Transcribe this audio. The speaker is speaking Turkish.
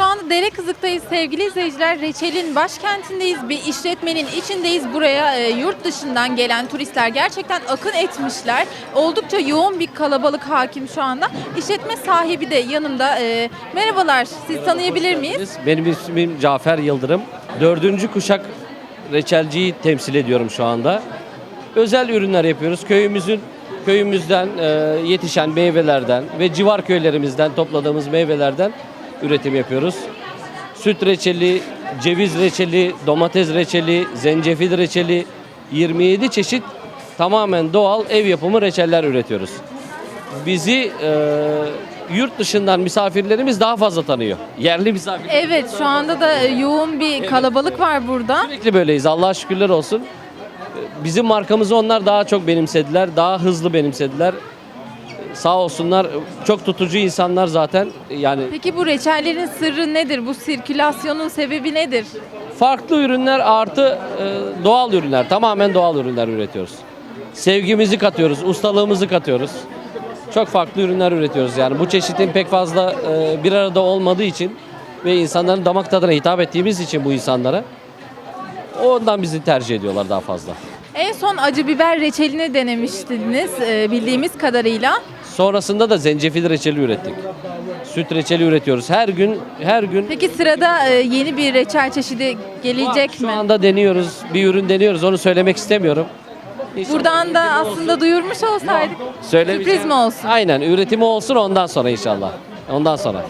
anda Dere Kızık'tayız sevgili izleyiciler. Reçel'in başkentindeyiz. Bir işletmenin içindeyiz. Buraya e, yurt dışından gelen turistler gerçekten akın etmişler. Oldukça yoğun bir kalabalık hakim şu anda. İşletme sahibi de yanımda. E, merhabalar, siz tanıyabilir miyiz? Benim ismim Cafer Yıldırım. Dördüncü kuşak reçelciyi temsil ediyorum şu anda. Özel ürünler yapıyoruz. Köyümüzün köyümüzden e, yetişen meyvelerden ve civar köylerimizden topladığımız meyvelerden üretim yapıyoruz. Süt reçeli, ceviz reçeli, domates reçeli, zencefil reçeli 27 çeşit tamamen doğal ev yapımı reçeller üretiyoruz. Bizi e, yurt dışından misafirlerimiz daha fazla tanıyor. Yerli misafir. Evet, şu anda da e, yoğun bir kalabalık var burada. Sürekli böyleyiz. Allah'a şükürler olsun. Bizim markamızı onlar daha çok benimsediler. Daha hızlı benimsediler. Sağ olsunlar. Çok tutucu insanlar zaten. Yani Peki bu reçellerin sırrı nedir? Bu sirkülasyonun sebebi nedir? farklı ürünler artı e, doğal ürünler. Tamamen doğal ürünler üretiyoruz. Sevgimizi katıyoruz, ustalığımızı katıyoruz. Çok farklı ürünler üretiyoruz. Yani bu çeşitin pek fazla e, bir arada olmadığı için ve insanların damak tadına hitap ettiğimiz için bu insanlara ondan bizi tercih ediyorlar daha fazla. En son acı biber reçelini denemiştiniz e, bildiğimiz kadarıyla. Sonrasında da zencefil reçeli ürettik. Süt reçeli üretiyoruz. Her gün her gün Peki sırada e, yeni bir reçel çeşidi gelecek şu mi? anda deniyoruz. Bir ürün deniyoruz. Onu söylemek istemiyorum. İnşallah Buradan da aslında duyurmuş olsaydık. söylemeyeceğim. sürpriz mi olsun? Aynen. Üretimi olsun ondan sonra inşallah. Ondan sonra.